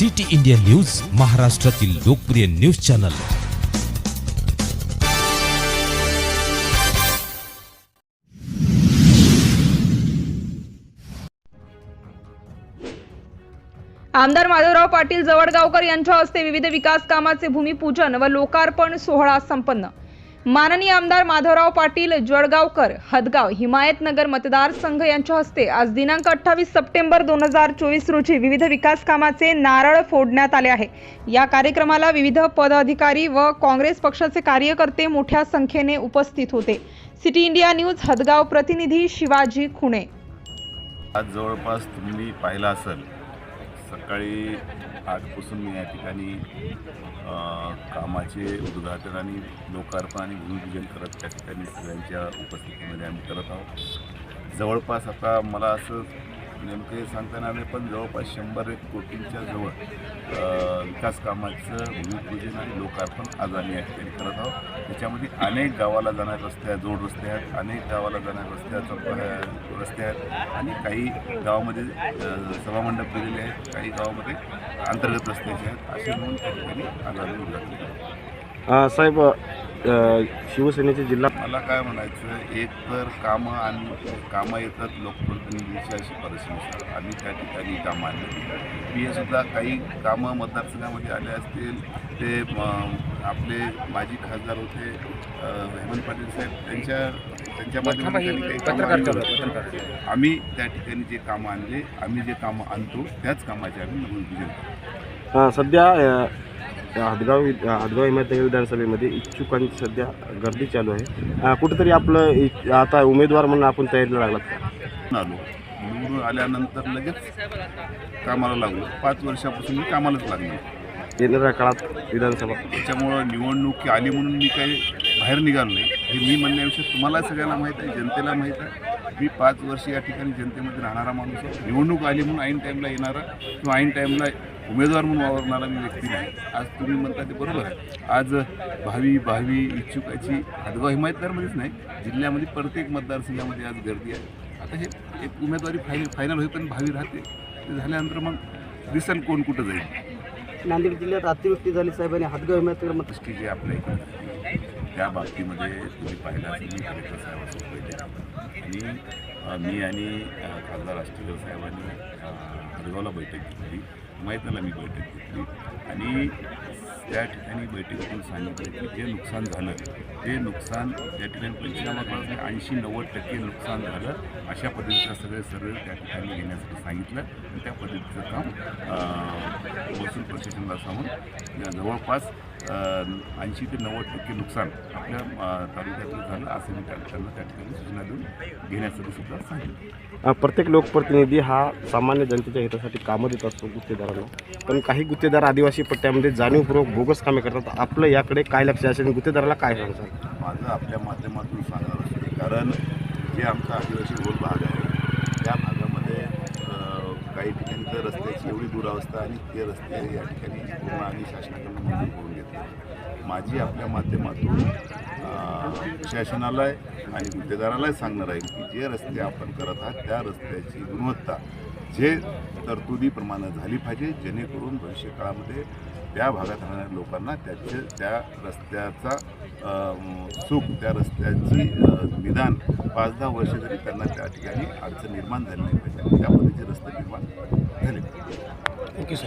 City India news महाराष्ट्रातील लोकप्रिय news channel. आमदार माधवराव पाटील जवळगावकर यांच्या हस्ते विविध विकास कामाचे भूमिपूजन व लोकार्पण सोहळा संपन्न. माननीय आमदार माधवराव पाटील जळगावकर हदगाव हिमायतनगर मतदारसंघ यांच्या हस्ते आज दिनांक अठ्ठावीस सप्टेंबर दोन हजार चोवीस रोजी विविध विकास कामाचे नारळ फोडण्यात आले आहे. या कार्यक्रमाला विविध पदाधिकारी व काँग्रेस पक्षाचे कार्यकर्ते मोठ्या संख्येने उपस्थित होते. सिटी इंडिया न्यूज हदगाव प्रतिनिधी शिवाजी खुणे. आज जवळपास तुम्ही पाहिलं असेल सकाळी आठपासून मी या ठिकाणी कामाचे उद्घाटन आणि लोकार्पण आणि भूमिपूजन करत त्या ठिकाणी सगळ्यांच्या उपस्थितीमध्ये आम्ही करत आहोत. जवळपास आता मला असं नेमकं हे सांगता येणार नाही पण जवळपास शंभर एक कोटींच्या जवळ विकास कामाचं भूमिपूजन आणि लोकार्पण आज आम्ही या ठिकाणी करत आहोत. त्याच्यामध्ये अनेक गावाला जाणारे रस्ते आहेत जोड रस्ते आहेत अनेक गावाला जाणारे रस्त्याचा रस्ते आहेत आणि काही गावामध्ये सभामंडप दिलेले आहेत काही गावामध्ये अंतर्गत रस्त्याचे आहेत. असे म्हणून त्या ठिकाणी आज आम्ही उद्घाटन साहेब शिवसेनेचे जिल्हा मला काय म्हणायचं एक तर कामं आणि कामं येतात लोकप्रतिनिधीच्या शिफारशीनुसार आम्ही त्या ठिकाणी कामं आणली मी सुद्धा काही कामं मतदारसंघामध्ये आले असतील ते आपले माजी खासदार होते हेमंत पाटील साहेब त्यांच्या त्यांच्या माध्यमातून. आम्ही त्या ठिकाणी जे कामं आणले आम्ही जे कामं आणतो त्याच कामाचे आम्ही करतो अ, सध्या हदगाव वि- हदगाव हिमायतनगर विधानसभेमध्ये इच्छुकांची सध्या गर्दी चालू आहे. कुठेतरी आपलं आता उमेदवार म्हणून आपण तयारीला लागलात का? आलो. निवडून आल्यानंतर लगेच कामाला लागलो. पाच वर्षापासून मी कामालाच लागलो. येणाऱ्या काळात विधानसभा. त्याच्यामुळं निवडणूक आली म्हणून मी काही बाहेर निघालो नाही. हे मी म्हणण्याविषयी तुम्हाला सगळ्यांना माहीत आहे जनतेला माहीत आहे. मी पाच वर्ष या ठिकाणी जनतेमध्ये राहणारा माणूस आहे. निवडणूक आली म्हणून ऐन टाईमला येणारा किंवा ऐन टाईमला उमेदवार म्हणून वावरणारा मी व्यक्ती नाही. आज तुम्ही म्हणता ते बरोबर आहे. आज भावी भावी इच्छुकाची हदगाव हिमायतनगरमध्येच नाही जिल्ह्यामध्ये प्रत्येक मतदारसंघामध्ये आज गर्दी आहे. आता हे एक उमेदवारी फाय फायनल होईपर्यंत भावी राहते. ते झाल्यानंतर मग दिसेल कोण कुठं जाईल. नांदेड जिल्ह्यात अतिवृष्टी झाली साहेबांनी हातगाव हिमायतनगर मत दृष्टी जे आपल्या इकडे त्या बाबतीमध्ये तुम्ही पाहिलं मी कलेक्टर साहेबांसोबत बैठक. आणि मी आणि खासदार राष्ट्रीय साहेबांनी हदगावला बैठक घेतली. माहितीला मी बैठक घेतली. आणि त्या ठिकाणी बैठकीतून सांगितलं की जे नुकसान झालं ते नुकसान त्या ठिकाणी पंचनामा करून ऐंशी नव्वद टक्के नुकसान झालं अशा पद्धतीचं सगळे सर्व त्या ठिकाणी घेण्यासाठी सांगितलं. आणि त्या पद्धतीचं काम अ, महसूल प्रशासनाला सांगून जवळपास ऐंशी ते नव्वद टक्के नुकसान आपल्या तालुक्यातलं झालं असं मी त्या त्यांना त्या ठिकाणी सूचना देऊन घेण्यासाठी सुद्धा सांगितलं प्रत्येक लोकप्रतिनिधी हा सामान्य जनतेच्या हितासाठी कामं देत असतो गुत्तेदारांना. पण काही गुत्तेदार आदिवासी पट्ट्यामध्ये जाणीवपूर्वक बोगस कामे करतात. आपलं याकडे काय लक्ष असेल आणि गुत्तेदाराला काय सांगसाल माझं आपल्या माध्यमातून सांगणार असेल कारण जे आमचा आदिवासी बहुल भाग आहे काही ठिकाणी तर रस्त्याची एवढी दुरावस्था आणि ते रस्ते या ठिकाणी पूर्ण आम्ही शासनाकडून मंजूर करून घेतले. माझी आपल्या माध्यमातून शासनालाय शासनाला आणि गुत्तेदारालाही सांगणार आहे की जे रस्ते आपण करत आहात त्या रस्त्याची गुणवत्ता जे तरतुदीप्रमाणे झाली पाहिजे जेणेकरून भविष्यकाळामध्ये त्या भागात राहणाऱ्या लोकांना त्याचे त्या रस्त्याचा सुख त्या रस्त्याची निदान पाच दहा वर्ष जरी त्यांना त्या ठिकाणी अडचण निर्माण झाली नाही पाहिजे त्या पद्धतीचे रस्ते निर्माण झाले ओके सर